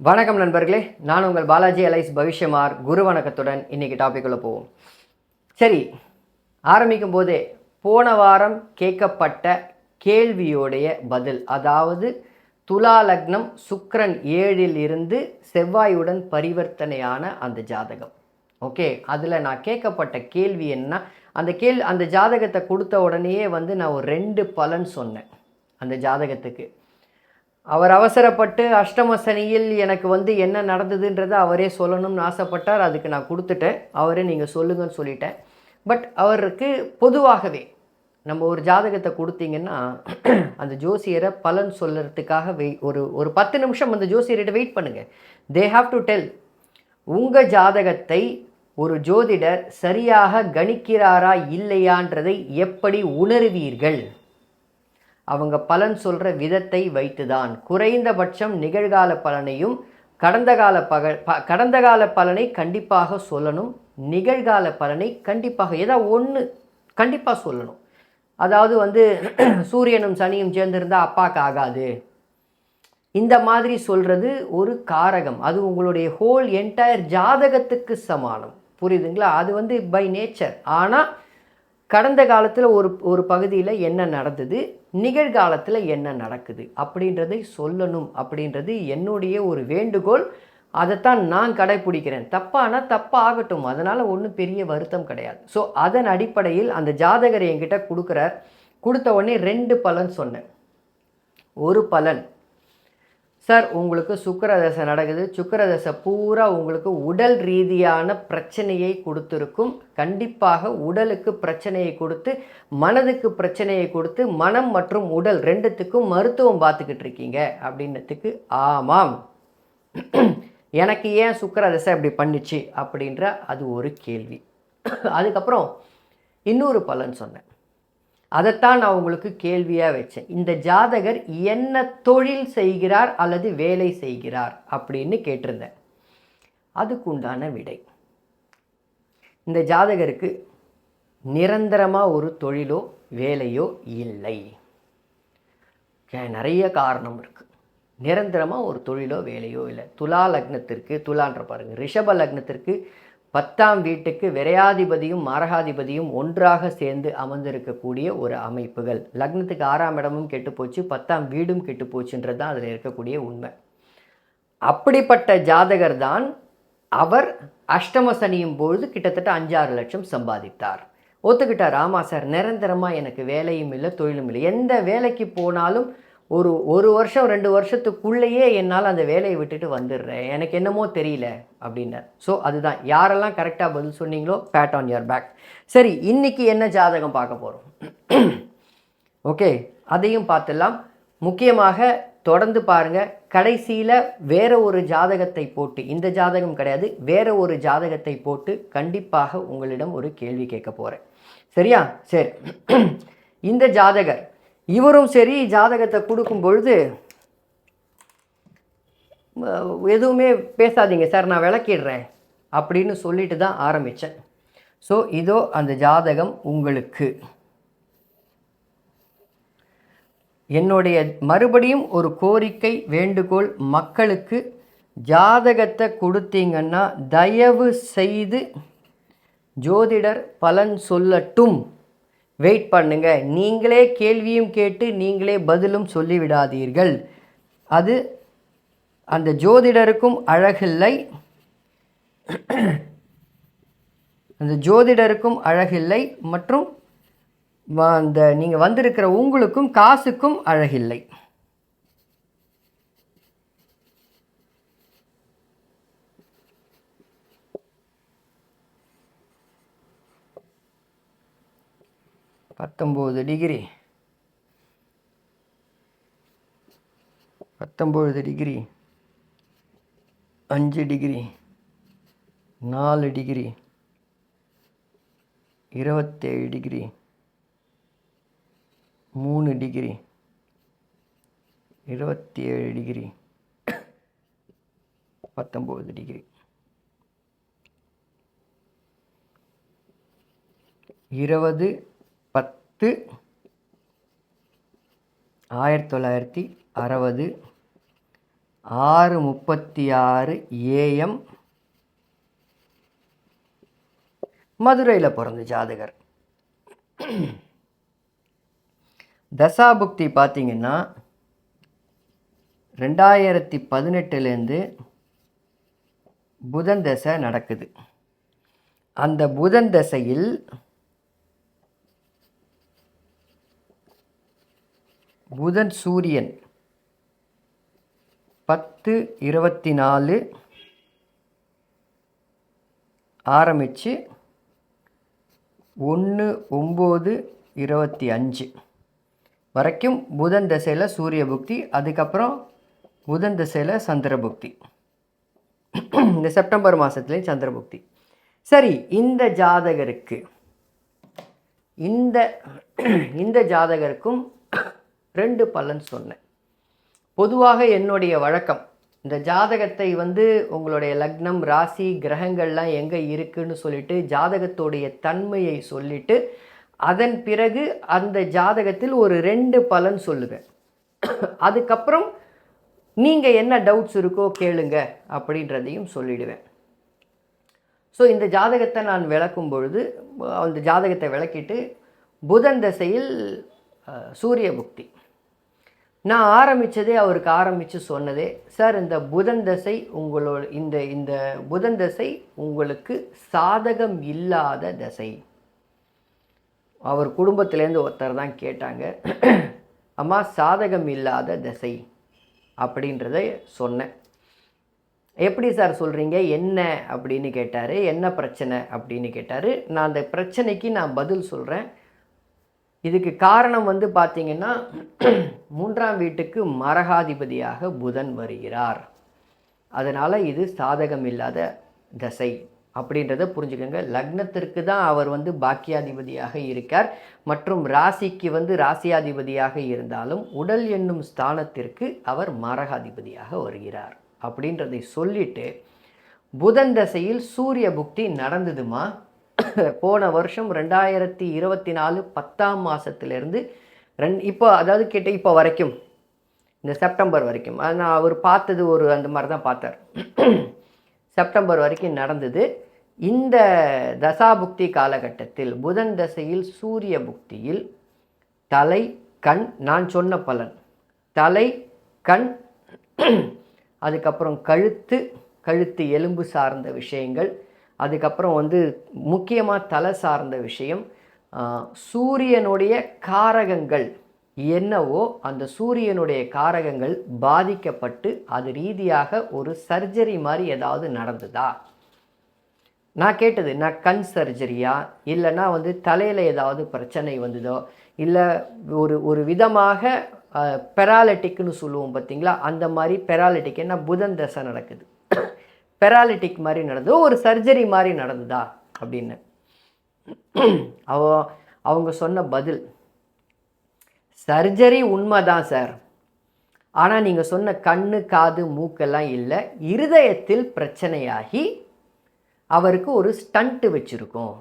வணக்கம் நண்பர்களே நான் உங்கள் பாலாஜி அலைஸ் பவிஷ்யமார் குரு வணக்கத்துடன் இன்னைக்கு டாபிக்குள்ளே போவோம். சரி ஆரம்பிக்கும் போதே போன வாரம் கேட்கப்பட்ட கேள்வியோடைய பதில் அதாவது துலா லக்னம் சுக்ரன் ஏழில் இருந்து செவ்வாயுடன் பரிவர்த்தனையான அந்த ஜாதகம். ஓகே அதில் நான் கேட்கப்பட்ட கேள்வி என்ன அந்த கேள் அந்த ஜாதகத்தை கொடுத்த உடனேயே வந்து நான் ஒரு ரெண்டு பலன் சொன்னேன் அந்த ஜாதகத்துக்கு. அவர் அவசரப்பட்டு அஷ்டம சனியில் எனக்கு வந்து என்ன நடந்ததுன்றதை அவரே சொல்லணும்னு ஆசைப்பட்டார். அதுக்கு நான் கொடுத்துட்டேன். அவரே நீங்கள் சொல்லுங்கன்னு சொல்லிட்டேன். பட் அவருக்கு பொதுவாகவே நம்ம ஒரு ஜாதகத்தை கொடுத்தீங்கன்னா அந்த ஜோசியரை பலன் சொல்லுறதுக்காக வெய் ஒரு ஒரு பத்து நிமிஷம் அந்த ஜோசியர்கிட்ட வெயிட் பண்ணுங்கள் தே ஹாவ் டு டெல் உங்கள் ஜாதகத்தை ஒரு ஜோதிடர் சரியாக கணிக்கிறாரா இல்லையான்றதை எப்படி உணருவீர்கள்? அவங்க பலன் சொல்கிற விதத்தை வைத்துதான். குறைந்தபட்சம் நிகழ்கால பலனையும் கடந்த கால பக ப கடந்த கால பலனை கண்டிப்பாக சொல்லணும். நிகழ்கால பலனை கண்டிப்பாக ஏதாவது ஒன்று கண்டிப்பாக சொல்லணும். அதாவது வந்து சூரியனும் சனியும் சேர்ந்திருந்தால் அப்பாக்கு ஆகாது. இந்த மாதிரி சொல்கிறது ஒரு காரகம். அது உங்களுடைய ஹோல் என்டையர் ஜாதகத்துக்கு சமானம். புரியுதுங்களா? அது வந்து பை நேச்சர் ஆனால் கடந்த காலத்தில் ஒரு ஒரு பகுதியில் என்ன நடந்தது? நிகழ்காலத்தில் என்ன நடக்குது? அப்படின்றதை சொல்லணும். அப்படின்றது என்னுடைய ஒரு வேண்டுகோள். அதைத்தான் நான் கடைப்பிடிக்கிறேன். தப்பானா ஆகட்டும் அதனால் ஒன்றும் பெரிய வருத்தம் கிடையாது. ஸோ அதன் அடிப்படையில் அந்த ஜாதகர் என்கிட்ட கொடுக்குறார். கொடுத்த உடனே ரெண்டு பலன் சொன்னேன். ஒரு பலன். சார் உங்களுக்கு சுக்கரதசை நடக்குது. சுக்கரதசை பூரா உங்களுக்கு உடல் ரீதியான பிரச்சனையை கொடுத்துருக்கும். கண்டிப்பாக உடலுக்கு பிரச்சனையை கொடுத்து மனதுக்கு பிரச்சனையை கொடுத்து மனம் மற்றும் உடல் ரெண்டுத்துக்கும் மருத்துவம் பார்த்துக்கிட்டு இருக்கீங்க அப்படின்றதுக்கு ஆமாம். எனக்கு ஏன் சுக்கர தசை அப்படி பண்ணிச்சு அப்படின்ற அது ஒரு கேள்வி. அதுக்கப்புறம் இன்னொரு பலன் சொன்னேன். அதைத்தான் நான் உங்களுக்கு கேள்வியாக வச்சேன். இந்த ஜாதகர் என்ன தொழில் செய்கிறார் அல்லது வேலை செய்கிறார் அப்படின்னு கேட்டிருந்தேன். அதுக்குண்டான விடை. இந்த ஜாதகருக்கு நிரந்தரமாக ஒரு தொழிலோ வேலையோ இல்லை. நிறைய காரணம் இருக்குது நிரந்தரமாக ஒரு தொழிலோ வேலையோ இல்லை. துலா லக்னத்திற்கு துலான்ற பாருங்கள் ரிஷப லக்னத்திற்கு பத்தாம் வீட்டுக்கு விரையாதிபதியும் மரகாதிபதியும் ஒன்றாக சேர்ந்து அமர்ந்திருக்கக்கூடிய ஒரு அமைப்புகள். லக்னத்துக்கு ஆறாம் இடமும் கெட்டுப்போச்சு பத்தாம் வீடும் கெட்டுப்போச்சுன்றது தான் அதில் இருக்கக்கூடிய உண்மை. அப்படிப்பட்ட ஜாதகர் தான் அவர் அஷ்டம சனியும் பொழுது கிட்டத்தட்ட அஞ்சாறு லட்சம் சம்பாதித்தார். ஒத்துக்கிட்டார். ஆமாம் சார் நிரந்தரமாக எனக்கு வேலையும் இல்லை தொழிலும் இல்லை. எந்த வேலைக்கு போனாலும் ஒரு ஒரு வருஷம் ரெண்டு வருஷத்துக்குள்ளேயே என்னால் அந்த வேலையை விட்டுட்டு வந்துடுறேன். எனக்கு என்னமோ தெரியல அப்படின்னார். ஸோ அதுதான். யாரெல்லாம் கரெக்டாக பதில் சொன்னீங்களோ பேட் ஆன் யுவர் பேக் சரி இன்னைக்கு என்ன ஜாதகம் பார்க்க போகிறோம் ஓகே அதையும் பார்த்துடலாம். முக்கியமாக தொடர்ந்து பாருங்கள் கடைசியில் வேறு ஒரு ஜாதகத்தை போட்டு இந்த ஜாதகம் கிடையாது வேற ஒரு ஜாதகத்தை போட்டு கண்டிப்பாக உங்களிடம் ஒரு கேள்வி கேட்க போகிறேன் சரியா? சரி. இந்த ஜாதகர் இவரும் சரி ஜாதகத்தை கொடுக்கும் பொழுது எதுவுமே பேசாதீங்க சார் நான் விளக்கிடுறேன் அப்படின்னு சொல்லிட்டு தான் ஆரம்பித்தேன் ஸோ இதோ அந்த ஜாதகம் உங்களுக்கு. என்னுடைய மறுபடியும் ஒரு கோரிக்கை வேண்டுகோள் மக்களுக்கு ஜாதகத்தை கொடுத்தீங்கன்னா தயவு செய்து ஜோதிடர் பலன் சொல்லட்டும். வெயிட் பண்ணுங்க. நீங்களே கேள்வியும் கேட்டு நீங்களே பதிலும் சொல்லிவிடாதீர்கள். அது அந்த ஜோதிடருக்கும் அழகில்லை. அந்த ஜோதிடருக்கும் அழகில்லை மற்றும் வ- அந்த நீங்கள் வந்திருக்கிற உங்களுக்கும் காசுக்கும் அழகில்லை. பத்தொம்போது டிகிரி. பத்தொம்பது டிகிரி. அஞ்சு டிகிரி. நாலு டிகிரி. இருபத்தேழு டிகிரி. மூணு டிகிரி. இருபத்தி ஏழு டிகிரி. பத்தொம்பது டிகிரி. இருபது பத்து ஆயிரத்தி தொள்ளாயிரத்தி அறுபது ஆறு முப்பத்தி ஆறு ஏஎம் மதுரையில் பிறந்த ஜாதகர். தசாபுக்தி பார்த்தீங்கன்னா ரெண்டாயிரத்தி பதினெட்டுலேருந்து புதன் தசை நடக்குது. அந்த புதன் தசையில் புதன் சூரியன். பத்து இருபத்தி நாலு ஆரம்பித்து ஒன்று ஒம்பது இருபத்தி அஞ்சு. வரைக்கும் புதன் திசையில் சூரிய புக்தி அதுக்கப்புறம் புதன் திசையில் சந்திர புக்தி. இந்த செப்டம்பர் மாதத்துலேயும் சந்திர புக்தி. சரி இந்த ஜாதகருக்கு இந்த இந்த ஜாதகருக்கும் ரெண்டு பலன் சொன்னேன். பொதுவாக என்னுடைய வழக்கம் இந்த ஜாதகத்தை வந்து உங்களுடைய லக்னம் ராசி கிரகங்கள்லாம் எங்கே இருக்குன்னு சொல்லிட்டு ஜாதகத்துடைய தன்மையை சொல்லிட்டு அதன் பிறகு அந்த ஜாதகத்தில் ஒரு ரெண்டு பலன் சொல்லுவேன் அதுக்கப்புறம் நீங்கள் என்ன டவுட்ஸ் இருக்கோ கேளுங்க அப்படின்றதையும் சொல்லிடுவேன். ஸோ இந்த ஜாதகத்தை நான் விளக்கும் பொழுது அந்த ஜாதகத்தை விளக்கிட்டு புதன் தசையில் சூரிய புக்தி. நான் ஆரம்பித்ததே அவருக்கு ஆரம்பித்து சொன்னதே. சார் இந்த புதன் தசை உங்களோட இந்த இந்த புதன் தசை உங்களுக்கு சாதகம் இல்லாத தசை. அவர் குடும்பத்திலேருந்து ஒருத்தர் தான் கேட்டாங்க. அம்மா சாதகம் இல்லாத தசை அப்படின்றத சொன்னேன். எப்படி சார் சொல்கிறீங்க என்ன அப்படின்னு கேட்டார். என்ன பிரச்சனை அப்படின்னு கேட்டார். நான் அந்த பிரச்சனைக்கு நான் பதில் சொல்கிறேன் இதுக்கு காரணம் வந்து பார்த்தீங்கன்னா மூன்றாம் வீட்டுக்கு மரகாதிபதியாக புதன் வருகிறார். அதனால் இது சாதகம் இல்லாத தசை அப்படின்றத புரிஞ்சுக்கோங்க. லக்னத்திற்கு தான் அவர் வந்து பாக்கியாதிபதியாக இருக்கார். மற்றும் ராசிக்கு வந்து ராசியாதிபதியாக இருந்தாலும் உடல் என்னும் ஸ்தானத்திற்கு அவர் மரகாதிபதியாக வருகிறார். அப்படின்றதை சொல்லிட்டு புதன் தசையில் சூரிய புக்தி நடந்ததுமா? போன வருஷம் ரெண்டாயிரத்தி இருபத்தி நாலு பத்தாம் மாதத்துலேருந்து ரெண் இப்போ அதாவது கேட்ட இப்போ வரைக்கும் இந்த செப்டம்பர் வரைக்கும். அது நான் அவர் பார்த்தது ஒரு அந்த மாதிரி தான் பார்த்தார். செப்டம்பர் வரைக்கும் நடந்தது. இந்த தசாபுக்தி காலகட்டத்தில் புதன் தசையில் சூரிய புக்தியில் தலை கண் நான் சொன்ன பலன். தலை கண் அதுக்கப்புறம் கழுத்து கழுத்து எலும்பு சார்ந்த விஷயங்கள் அதுக்கப்புறம் வந்து முக்கியமாக தலை சார்ந்த விஷயம் சூரியனுடைய காரகங்கள் என்னவோ அந்த சூரியனுடைய காரகங்கள் பாதிக்கப்பட்டு அது ரீதியாக ஒரு சர்ஜரி மாதிரி ஏதாவது நடந்ததா? நான் கேட்டது நான் கண் சர்ஜரியா? இல்லைன்னா வந்து தலையில் ஏதாவது பிரச்சனை வந்ததோ? இல்லை ஒரு ஒரு விதமாக பெராலிட்டிக்னு சொல்லுவோம் பார்த்தீங்களா? அந்த மாதிரி பெராலிட்டிக் என்ன புதன் தசை நடக்குது. பெராலிட்டிக் மாதிரி நடந்ததோ. ஒரு சர்ஜரி மாதிரி நடந்ததா அப்படின்னு. அவ அவங்க சொன்ன பதில் சர்ஜரி உண்மைதான் சார். ஆனால் நீங்கள் சொன்ன கண்ணு காது மூக்கெல்லாம் இல்லை. இருதயத்தில் பிரச்சனையாகி அவருக்கு ஒரு ஸ்டண்ட்டு வச்சுருக்கோம்.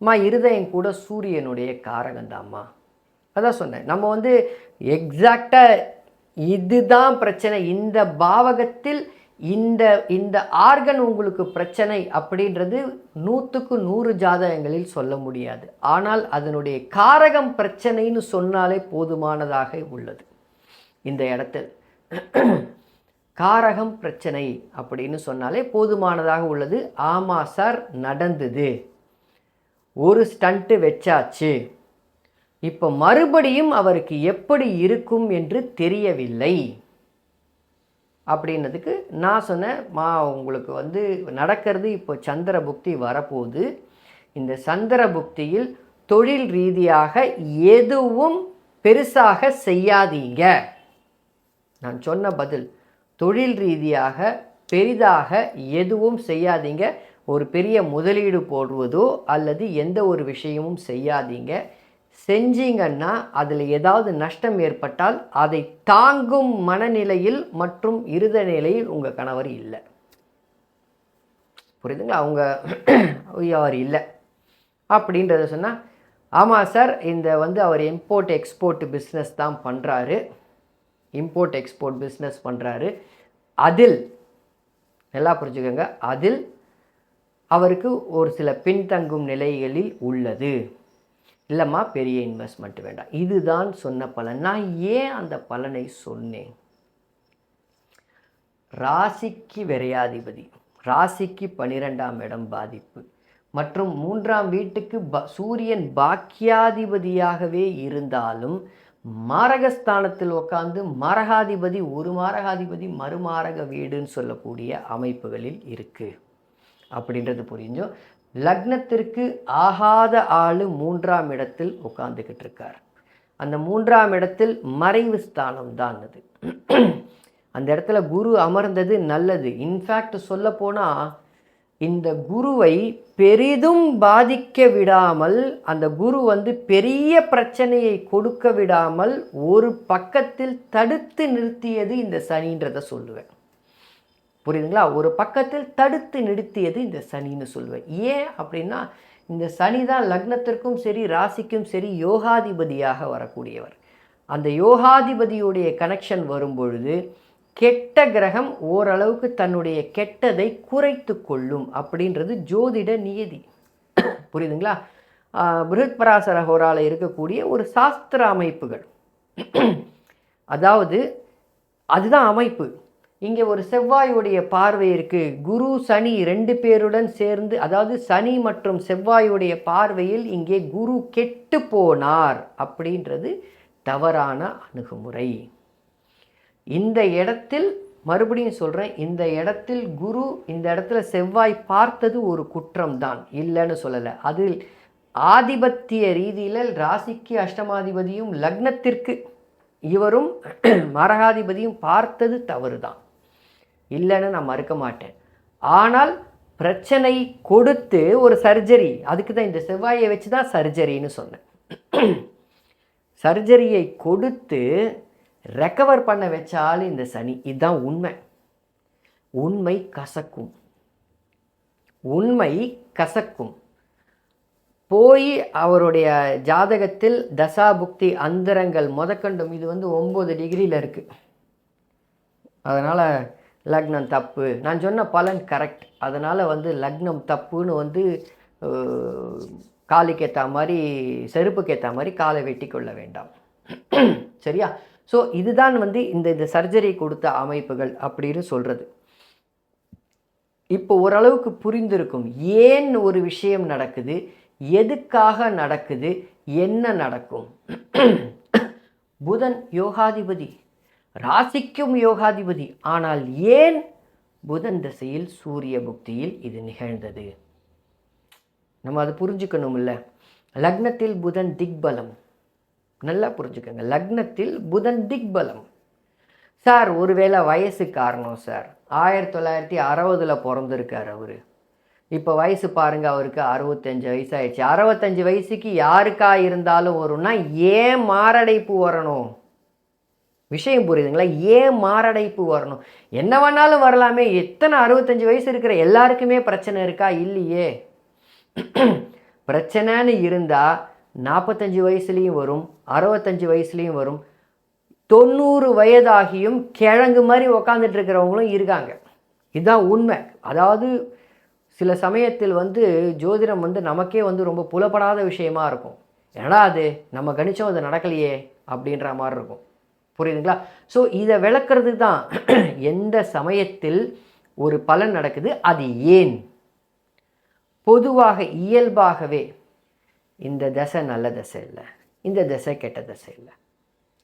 அம்மா இருதயம் கூட சூரியனுடைய காரகம்தாம்மா அதான் சொன்னேன். நம்ம வந்து எக்ஸாக்டாக இதுதான் பிரச்சனை. இந்த பாவகத்தில் இந்த இந்த ஆர்கன் உங்களுக்கு பிரச்சனை அப்படின்றது நூற்றுக்கு நூறு ஜாதகங்களில் சொல்ல முடியாது. ஆனால் அதனுடைய காரகம் பிரச்சனைன்னு சொன்னாலே போதுமானதாக உள்ளது. இந்த இடத்தில். காரகம் பிரச்சனை அப்படின்னு சொன்னாலே போதுமானதாக உள்ளது. ஆமாம் சார் நடந்தது. ஒரு ஸ்டண்ட்டு வச்சாச்சு. இப்போ மறுபடியும் அவருக்கு எப்படி இருக்கும் என்று தெரியவில்லை. அப்படின்னதுக்கு நான் சொன்னேன் மா உங்களுக்கு வந்து நடக்கிறது இப்போ சந்திர புக்தி வரப்போகுது. இந்த சந்திர புக்தியில் தொழில் ரீதியாக எதுவும் பெருசாக செய்யாதீங்க. நான் சொன்ன பதில் தொழில் ரீதியாக பெரிதாக எதுவும் செய்யாதீங்க. ஒரு பெரிய முதலீடு போடுவதோ அல்லது எந்த ஒரு விஷயமும் செய்யாதீங்க. செஞ்சீங்கன்னா அதில் ஏதாவது நஷ்டம் ஏற்பட்டால் அதை தாங்கும் மனநிலையில் மற்றும் இருத நிலையில் உங்கள் கணவர் இல்லை. புரியுதுங்களா? அவங்க அவர் இல்லை. அப்படின்றத சொன்னால் ஆமாம் சார் இந்த வந்து அவர் இம்போர்ட் எக்ஸ்போர்ட் பிஸ்னஸ் தான் பண்ணுறாரு இம்போர்ட் எக்ஸ்போர்ட் பிஸ்னஸ் பண்ணுறாரு அதில் நல்லா புரிஞ்சுக்கோங்க அதில் அவருக்கு ஒரு சில பின்தங்கும் நிலைகளில் உள்ளது. இல்லைம்மா பெரிய இன்வெஸ்ட்மெண்ட் வேண்டாம். இதுதான் சொன்ன பலன். நான் ஏன் அந்த பலனை சொன்னேன்? ராசிக்கு விரையாதிபதி ராசிக்கு பனிரெண்டாம் இடம் பாதிப்பு மற்றும் மூன்றாம் வீட்டுக்கு ப சூரியன் பாக்கியாதிபதியாகவே இருந்தாலும் மாரகஸ்தானத்தில் உட்காந்து மாரகாதிபதி ஒரு மாரகாதிபதி மறுமாரக வீடுன்னு சொல்லக்கூடிய அமைப்புகளில் இருக்குது அப்படின்றது புரிஞ்சோம் லக்னத்திற்கு ஆகாத ஆளு மூன்றாம் இடத்தில் உட்காந்துக்கிட்டு இருக்கார் அந்த மூன்றாம் இடத்தில் மறைவு ஸ்தானம் தான் அது. அந்த இடத்துல குரு அமர்ந்தது நல்லது. இன்ஃபேக்ட் சொல்ல போனால் இந்த குருவை பெரிதும் பாதிக்க விடாமல் அந்த குரு வந்து பெரிய பிரச்சனையை கொடுக்க விடாமல் ஒரு பக்கத்தில் தடுத்து நிறுத்தியது இந்த சனின்றதை சொல்லுவேன். புரியுதுங்களா? ஒரு பக்கத்தில் தடுத்து நிறுத்தியது இந்த சனின்னு சொல்லுவேன் ஏன் அப்படின்னா இந்த சனி தான் லக்னத்திற்கும் சரி ராசிக்கும் சரி யோகாதிபதியாக வரக்கூடியவர். அந்த யோகாதிபதியுடைய கனெக்ஷன் வரும்பொழுது கெட்ட கிரகம் ஓரளவுக்கு தன்னுடைய கெட்டதை குறைத்து கொள்ளும் அப்படின்றது ஜோதிட நியதி. புரியுதுங்களா? பிருத் பராசர ஹோரால இருக்கக்கூடிய ஒரு சாஸ்திர அமைப்புகள். அதாவது அதுதான் அமைப்பு. இங்கே ஒரு செவ்வாயுடைய பார்வை இருக்குது குரு சனி ரெண்டு பேருடன் சேர்ந்து அதாவது சனி மற்றும் செவ்வாயுடைய பார்வையில் இங்கே குரு கெட்டு போனார் அப்படின்றது தவறான அணுகுமுறை. இந்த இடத்தில் மறுபடியும் சொல்கிறேன் இந்த இடத்தில் குரு இந்த இடத்துல செவ்வாய் பார்த்தது ஒரு குற்றம் தான் இல்லைன்னு சொல்லலை. அதில் ஆதிபத்திய ரீதியில் ராசிக்கு அஷ்டமாதிபதியும் லக்னத்திற்கு இவரும் மரகாதிபதியும் பார்த்தது தவறு தான் இல்லைன்னு நான் மறுக்க மாட்டேன். ஆனால் பிரச்சனை கொடுத்து ஒரு சர்ஜரி அதுக்கு தான் இந்த செவ்வாயை வச்சு தான் சர்ஜரின்னு சொன்னேன். சர்ஜரியை கொடுத்து ரெக்கவர் பண்ண வச்சாலும் இந்த சனி. இதுதான் உண்மை. உண்மை கசக்கும். உண்மை கசக்கும். போய் அவருடைய ஜாதகத்தில் தசா புக்தி அந்தரங்கள் முதக்கண்டும் இது வந்து ஒம்பது டிகிரியில் இருக்குது அதனால் லக்னம் தப்பு. நான் சொன்ன பலன் கரெக்ட் அதனால் வந்து லக்னம் தப்புன்னு வந்து காலுக்கு ஏற்ற மாதிரி செருப்புக்கு ஏற்ற மாதிரி காலை வெட்டி கொள்ள வேண்டாம். சரியா? ஸோ இதுதான் வந்து இந்த இந்த சர்ஜரி கொடுத்த அமைப்புகள் அப்படின்னு சொல்கிறது இப்போ ஓரளவுக்கு புரிந்திருக்கும். ஏன் ஒரு விஷயம் நடக்குது? எதுக்காக நடக்குது? என்ன நடக்கும்? புதன் யோகாதிபதி. ராசிக்கும் யோகாதிபதி. ஆனால் ஏன் புதன் திசையில் சூரிய புக்தியில் இது நிகழ்ந்தது? நம்ம அதை புரிஞ்சுக்கணும்ல. லக்னத்தில் புதன் திக்பலம். நல்லா புரிஞ்சுக்கோங்க. லக்னத்தில் புதன் திக்பலம். சார் ஒருவேளை வயசு காரணம் சார். ஆயிரத்தி தொள்ளாயிரத்தி அறுபதில் பிறந்திருக்கார் அவர். இப்போ வயசு பாருங்கள் அவருக்கு அறுபத்தஞ்சு வயசாயிடுச்சு. அறுபத்தஞ்சு வயசுக்கு யாருக்கா இருந்தாலும் வரும்னா ஏன் மாரடைப்பு வரணும்? விஷயம் புரியுதுங்களா? ஏன் மாரடைப்பு வரணும்? என்ன வேணாலும் வரலாமே. எத்தனை அறுபத்தஞ்சு வயசு இருக்கிற எல்லாருக்குமே பிரச்சனை இருக்கா? இல்லையே. பிரச்சனைன்னு இருந்தால் நாற்பத்தஞ்சு வயசுலேயும் வரும் அறுபத்தஞ்சு வயசுலேயும் வரும். தொண்ணூறு வயதாகியும் கிழங்கு மாதிரி உக்காந்துட்டு இருக்கிறவங்களும் இருக்காங்க. இதுதான் உண்மை. அதாவது சில சமயத்தில் வந்து ஜோதிடம் வந்து நமக்கே வந்து ரொம்ப புலப்படாத விஷயமா இருக்கும். ஏன்னா அது? நம்ம கணிச்சோம் அது நடக்கலையே அப்படின்ற மாதிரி இருக்கும். புரியுதுங்களா? ஸோ இதை விளக்குறது தான் எந்த சமயத்தில் ஒரு பலன் நடக்குது? அது ஏன்? பொதுவாக இயல்பாகவே இந்த தசை நல்ல தசை இல்லை. இந்த தசை கெட்ட தசை இல்லை.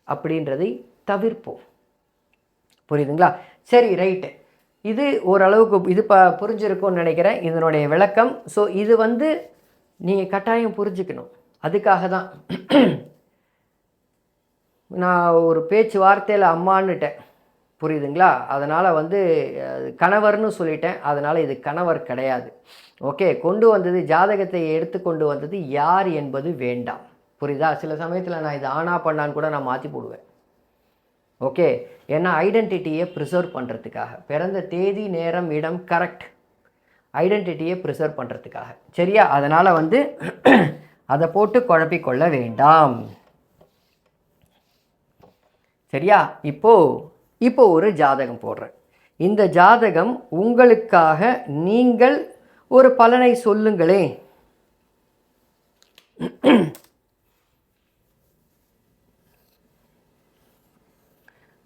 அப்படின்றதை தவிர்ப்போம். புரியுதுங்களா? சரி ரைட்டு. இது ஓரளவுக்கு இது ப புரிஞ்சிருக்கும்னு நினைக்கிறேன். இதனுடைய விளக்கம். ஸோ இது வந்து நீங்கள் கட்டாயம் புரிஞ்சுக்கணும். அதுக்காக தான் நான் ஒரு பேச்சு வார்த்தையில் அம்மான்னுட்டேன். புரியுதுங்களா? அதனால் வந்து கணவர்னு சொல்லிட்டேன். அதனால் இது கணவர் கிடையாது. ஓகே கொண்டு வந்தது ஜாதகத்தை எடுத்து கொண்டு வந்தது யார் என்பது வேண்டாம். புரியுதா? சில சமயத்தில் நான் இது ஆனா பண்ணான்னு கூட நான் மாற்றி போடுவேன். ஓகே ஏன்னா ஐடென்டிட்டியை ப்ரிசர்வ் பண்ணுறதுக்காக பிறந்த தேதி நேரம் இடம் கரெக்ட் ஐடென்டிட்டியை ப்ரிசர்வ் பண்ணுறதுக்காக சரியா? அதனால் வந்து அதை போட்டு குழப்பிக்கொள்ள வேண்டாம். சரியா? இப்போ இப்போ ஒரு ஜாதகம் போடுறேன். இந்த ஜாதகம் உங்களுக்காக நீங்கள் ஒரு பலனை சொல்லுங்களேன்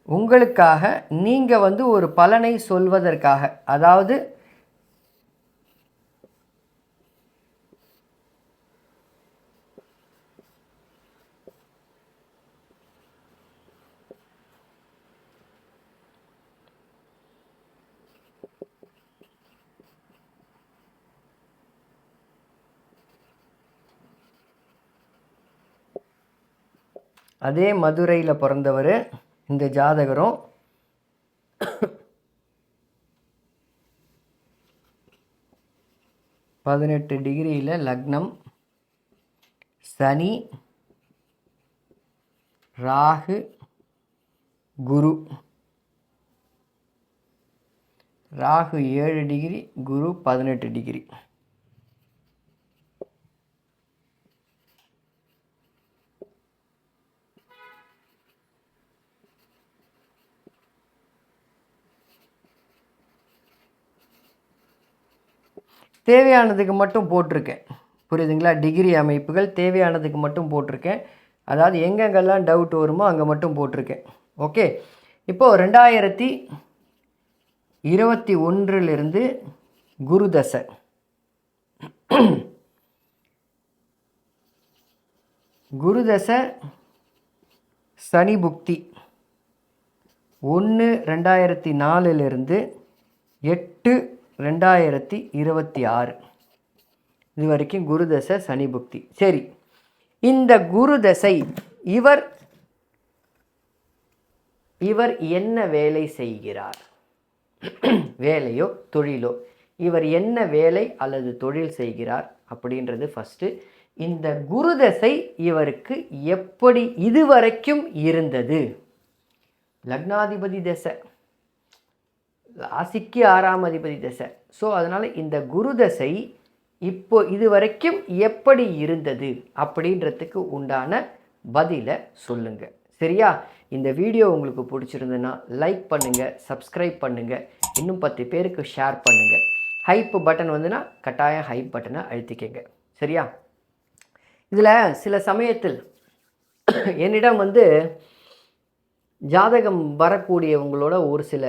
உங்களுக்காக நீங்கள் வந்து ஒரு பலனை சொல்வதற்காக அதாவது அதே மதுரையில் பிறந்தவர் இந்த ஜாதகரும். பதினெட்டு டிகிரியில் லக்னம் சனி ராகு குரு. ராகு ஏழு டிகிரி குரு பதினெட்டு டிகிரி. தேவையானதுக்கு மட்டும் போட்டிருக்கேன். புரியுதுங்களா? டிகிரி அமைப்புகள் தேவையானதுக்கு மட்டும் போட்டிருக்கேன். அதாவது எங்கெங்கெல்லாம் டவுட் வருமோ அங்கே மட்டும் போட்டிருக்கேன். ஓகே இப்போது ரெண்டாயிரத்தி இருபத்தி ஒன்றிலிருந்து குருதசை. குருதசை சனி புக்தி. ஒன்று ரெண்டாயிரத்தி நாலுலேருந்து எட்டு ரெண்டாயிரத்தி இருபத்தி ஆறு. இது வரைக்கும் குரு தசை சனி புக்தி. சரி இந்த குரு தசை இவர் இவர் என்ன வேலை செய்கிறார்? வேலையோ தொழிலோ? இவர் என்ன வேலை அல்லது தொழில் செய்கிறார் அப்படின்றது ஃபஸ்ட்டு இந்த குரு தசை இவருக்கு எப்படி இதுவரைக்கும் இருந்தது? லக்னாதிபதி தசை. ராசிக்கு ஆறாம் அதிபதி தசை. ஸோ அதனால் இந்த குரு தசை இப்போ இது வரைக்கும் எப்படி இருந்தது அப்படின்றதுக்கு உண்டான பதிலை சொல்லுங்கள் சரியா? இந்த வீடியோ உங்களுக்கு பிடிச்சிருந்ததுன்னா லைக் பண்ணுங்கள் சப்ஸ்கிரைப் பண்ணுங்கள் இன்னும் பத்து பேருக்கு ஷேர் பண்ணுங்கள் ஹைப் பட்டன் வந்துன்னா கட்டாயம் ஹைப் பட்டனை அழுத்திக்கங்க. சரியா? இதில் சில சமயத்தில் என்னிடம் வந்து ஜாதகம் வரக்கூடியவங்களோட ஒரு சில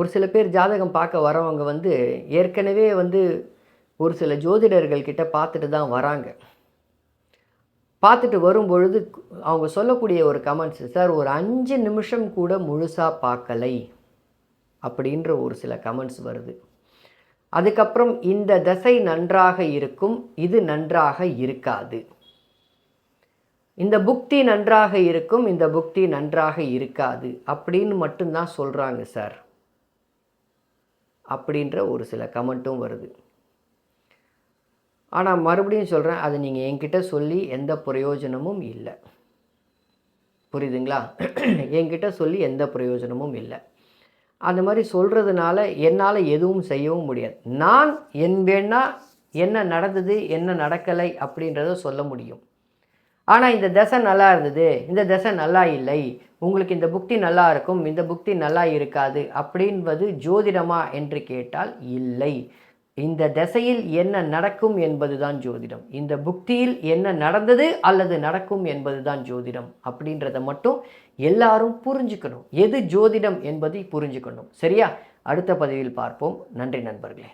ஒரு சில பேர் ஜாதகம் பார்க்க வரவங்க வந்து ஏற்கனவே வந்து ஒரு சில ஜோதிடர்கள் கிட்ட பார்த்துட்டு தான் வராங்க. பார்த்துட்டு வரும்பொழுது அவங்க சொல்லக்கூடிய ஒரு கமெண்ட்ஸ் சார் ஒரு அஞ்சு நிமிஷம் கூட முழுசாக பார்க்கலை. அப்படின்ற ஒரு சில கமெண்ட்ஸ் வருது. அதுக்கப்புறம் இந்த தசை நன்றாக இருக்கும் இது நன்றாக இருக்காது. இந்த புக்தி நன்றாக இருக்கும் இந்த புக்தி நன்றாக இருக்காது. அப்படின்னு மட்டும்தான் சொல்கிறாங்க சார் அப்படின்ற ஒரு சில கமெண்ட்டும் வருது. ஆனால் மறுபடியும் சொல்கிறேன் அது நீங்கள் என்கிட்ட சொல்லி எந்த பிரயோஜனமும் இல்லை. புரியுதுங்களா? என்கிட்ட சொல்லி எந்த பிரயோஜனமும் இல்லை. அந்த மாதிரி சொல்கிறதுனால என்னால் எதுவும் செய்யவும் முடியாது. நான் என் வேணால் என்ன நடந்தது என்ன நடக்கலை அப்படின்றத சொல்ல முடியும். ஆனால் இந்த தசை நல்லா இருந்தது. இந்த தசை நல்லா இல்லை. உங்களுக்கு இந்த புக்தி நல்லா இருக்கும். இந்த புக்தி நல்லா இருக்காது அப்படின்பது ஜோதிடமா என்று கேட்டால் இல்லை. இந்த தசையில் என்ன நடக்கும் என்பதுதான் ஜோதிடம். இந்த புக்தியில் என்ன நடந்தது அல்லது நடக்கும் என்பதுதான் ஜோதிடம் அப்படின்றத மட்டும் எல்லாரும் புரிஞ்சுக்கணும். எது ஜோதிடம் என்பதை புரிஞ்சுக்கணும். சரியா? அடுத்த பதிவில் பார்ப்போம். நன்றி நண்பர்களே.